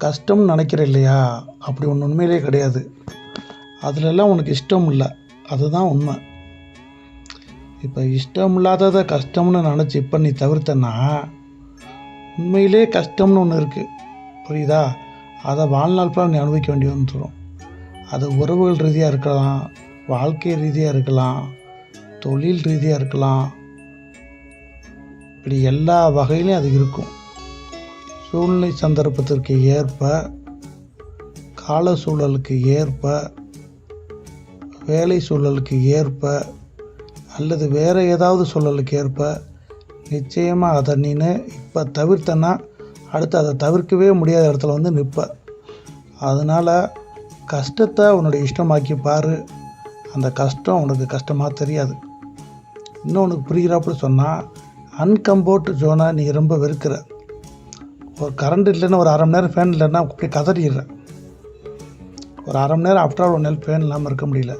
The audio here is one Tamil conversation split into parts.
கஷ்டம்னு நினைக்கிற இல்லையா? அப்படி ஒன்று உண்மையிலே கிடையாது. அதிலெல்லாம் உனக்கு இஷ்டம் இல்லை. அதுதான் உண்மை. இப்போ இஷ்டம் இல்லாததை கஷ்டம்னு நினச்சி இப்போ நீ தவிர்த்தனா உண்மையிலே கஷ்டம்னு ஒன்று இருக்குது புரியுதா? அதை வாழ்நாள் ஃபுல்லாக நீ அனுபவிக்க வேண்டி வந்துடும் அது உறவுகள் ரீதியாக இருக்கலாம் வாழ்க்கை ரீதியாக இருக்கலாம் தொழில் ரீதியாக இருக்கலாம். இப்படி எல்லா வகையிலையும் அது இருக்கும். சூழ்நிலை சந்தர்ப்பத்திற்கு ஏற்ப கால சூழலுக்கு ஏற்ப வேலை சூழலுக்கு ஏற்ப அல்லது வேறு ஏதாவது சூழலுக்கு ஏற்ப நிச்சயமாக அதை நீனு இப்போ தவிர்த்தனா அடுத்து அதை தவிர்க்கவே முடியாத இடத்துல வந்து நிற்ப அதனால் கஷ்டத்தை உன்னுடைய இஷ்டமாக்கி பாரு. அந்த கஷ்டம் உனக்கு கஷ்டமாக தெரியாது. இன்னும் உனக்கு புரிகிறாப்புல சொன்னால் அன்கம்போர்ட் ஜோனை நீ ரொம்ப வெறுக்கிற. ஒரு கரண்ட் இல்லைன்னா ஒரு அரை மணி நேரம் ஃபேன் இல்லைன்னா அப்படியே கதறிடுறேன். ஒரு அரை மணி நேரம் ஆஃப்டர் ஒரு நாள் ஃபேன் இல்லாமல் இருக்க முடியல.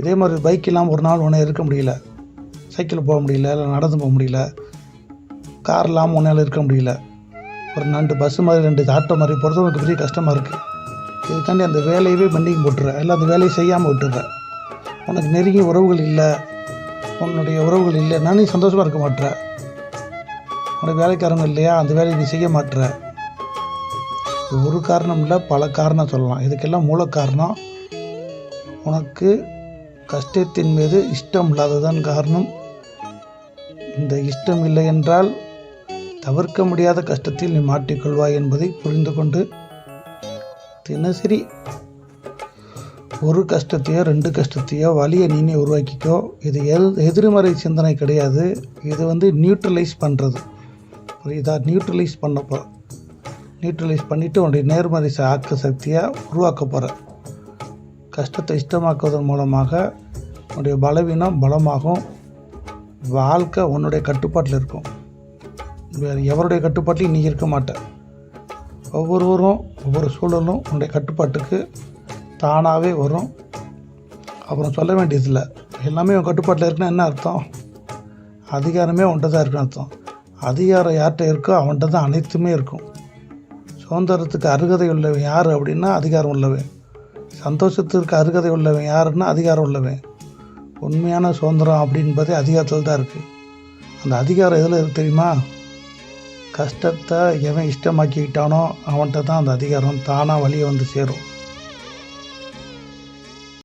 இதே மாதிரி பைக் இல்லாமல் ஒரு நாள் ஒன்றே இருக்க முடியல. சைக்கிள் போக முடியல இல்லை நடந்து போக முடியல. கார் இல்லாமல் ஒன்றால் இருக்க முடியல. ஒரு ரெண்டு பஸ்ஸு மாதிரி ரெண்டு ஆட்டோ மாதிரி போகிறது பெரிய கஷ்டமாக இருக்குது இதுக்காண்டி அந்த வேலையவே பெண்டிங் போட்டுறேன். இல்லை அந்த வேலையை செய்யாமல் விட்டுறேன். உனக்கு நெருங்கிய உறவுகள் இல்லை. உன்னுடைய உறவுகள் இல்லை நானும் சந்தோஷமாக இருக்க மாட்டேறேன் உனக்கு வேலைக்காரங்க இல்லையா? அந்த வேலையை நீ செய்ய மாட்ற. ஒரு காரணம் இல்லை பல காரணம் சொல்லலாம். இதுக்கெல்லாம் மூல காரணம் உனக்கு கஷ்டத்தின் மீது இஷ்டம் இல்லாததான் காரணம். இந்த இஷ்டம் இல்லை என்றால் தவிர்க்க முடியாத கஷ்டத்தில் நீ மாட்டிக்கொள்வாய் என்பதை புரிந்து கொண்டு தினசரி ஒரு கஷ்டத்தையோ ரெண்டு கஷ்டத்தையோ வலியை நீனே உருவாக்கிக்கோ. இது எல் எதிர்மறை சிந்தனை கிடையாது. இது வந்து நியூட்ரலைஸ் பண்ணுறது புரியுதா நியூட்ரலைஸ் போகிறேன் நியூட்ரலைஸ் பண்ணிவிட்டு உன்னுடைய நேர்மறை ச- ஆக்க சக்தியை உருவாக்க போகிற கஷ்டத்தை இஷ்டமாக்குவதன் மூலமாக உன்னுடைய பலவீனம் பலமாகும். வாழ்க்கை உன்னுடைய கட்டுப்பாட்டில் இருக்கும். வேறு எவருடைய கட்டுப்பாட்டிலையும் நீ இருக்க மாட்டேன் ஒவ்வொருவரும் ஒவ்வொரு சூழலும் உன்னுடைய கட்டுப்பாட்டுக்கு தானாகவே வரும். அப்புறம் சொல்ல வேண்டியதில்லை. எல்லாமே உன் கட்டுப்பாட்டில் இருக்குன்னா என்ன அர்த்தம்? அதிகாரமே உன்கிட்ட தான் இருக்குன்னு அர்த்தம். அதிகாரம் யார்கிட்ட இருக்கோ அவன்கிட்ட தான் அனைத்துமே இருக்கும். சுதந்திரத்துக்கு அருகதை உள்ளவன் யார் அப்படின்னா அதிகாரம் உள்ளவன். சந்தோஷத்திற்கு அருகதை உள்ளவன் யாருன்னா அதிகாரம் உள்ளவன். உண்மையான சுதந்திரம் அப்படின்பதே அதிகாரத்தில் தான் இருக்குது அந்த அதிகாரம் எதில் இருக்கு தெரியுமா? கஷ்டத்தை எவன் இஷ்டமாக்கிக்கிட்டானோ அவன்கிட்ட தான் அந்த அதிகாரம் தானாக வழியை வந்து சேரும்.